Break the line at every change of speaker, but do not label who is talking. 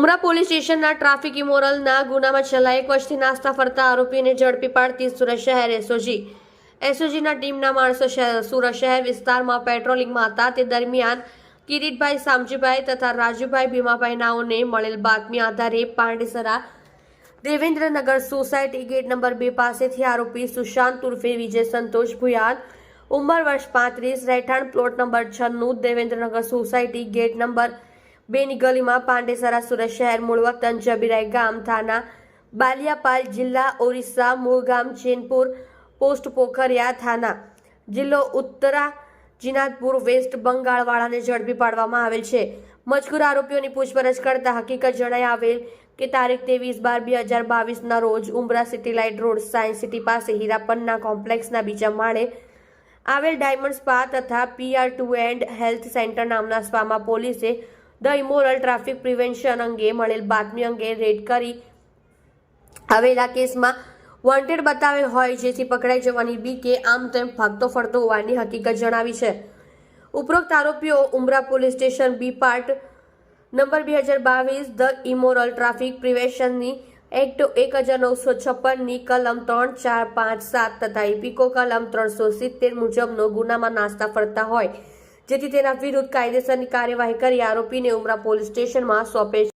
ઉમરા police સ્ટેશનના traffic ઇમોરલના ગુનામાં છેલ્લા એક વર્ષથી નાસ્તા ફરતા આરોપીને ઝડપી પાડતી સુરત શહેર એસઓજી. એસઓજીના ટીમના માણસો સુરત શહેર વિસ્તારમાં પેટ્રોલિંગમાં હતા. તે દરમિયાન કિરીટભાઈ સામજીભાઈ તથા રાજુભાઈ ભીમાભાઈ નાઓને મળેલ બાતમી આધારે Pandesara Devendranagar society gate number બે પાસેથી આરોપી સુશાંત ઉર્ફે વિજય સંતોષ ભુયાન ઉંમર વર્ષ પાંત્રીસ, રહેઠાણ પ્લોટ નંબર છન્નું, દેવેન્દ્રનગર સોસાયટી ગેટ નંબર બેની ગલીમાં પાંડેસરા સુરત શહેર મૂળ વતન જબીરાઈ ગામ થાના બાલિયાપાલ જિલ્લા ઓરિસ્સા મૂળ ગામ ચેનપુર પોસ્ટ પોખરિયા થાના. જિલ્લો ઉત્તરા જીનાદપુર વેસ્ટ બંગાળવાળાને ઝડપી પાડવામાં આવેલ છે. મજકૂર આરોપીઓની પૂછપરછ કરતા હકીકત જણાઈ આવેલ કે તારીખ ત્રેવીસ બાર બે હજાર બાવીસના રોજ Umra city light road science city પાસે હીરાપન્ના કોમ્પ્લેક્સના બીજા માળે આવેલ ડાયમંડ સ્પા તથા PR two and health centre નામના સ્પામાં પોલીસે ધ ઇમોરલ ટ્રાફિક પ્રિવેન્શન અંગે મળેલ બાતમી અંગે રેડ કરી આવેલા કેસમાં વોન્ટેડ બતાવેલ હોય જેથી પકડાઈ જવાની બી કે આમ તેમ ભાગતો ફરતો હોવાની હકીકત જણાવી છે. ઉપરોક્ત આરોપીઓ Umra police station B part number બે હજાર બાવીસ ધ ઇમોરલ ટ્રાફિક પ્રિવેન્શનની એક્ટ એક હજાર નવસો છપ્પનની કલમ ત્રણ ચાર પાંચ સાત તથા ઇપિકો કલમ ત્રણસો સિત્તેર મુજબનો ગુનામાં નાસ્તા ફરતા હોય. જેથી તેના વિરુદ્ધ કાયદેસરની કાર્યવાહી કરી આરોપીને ઉમરા પોલીસ સ્ટેશનમાં સોંપે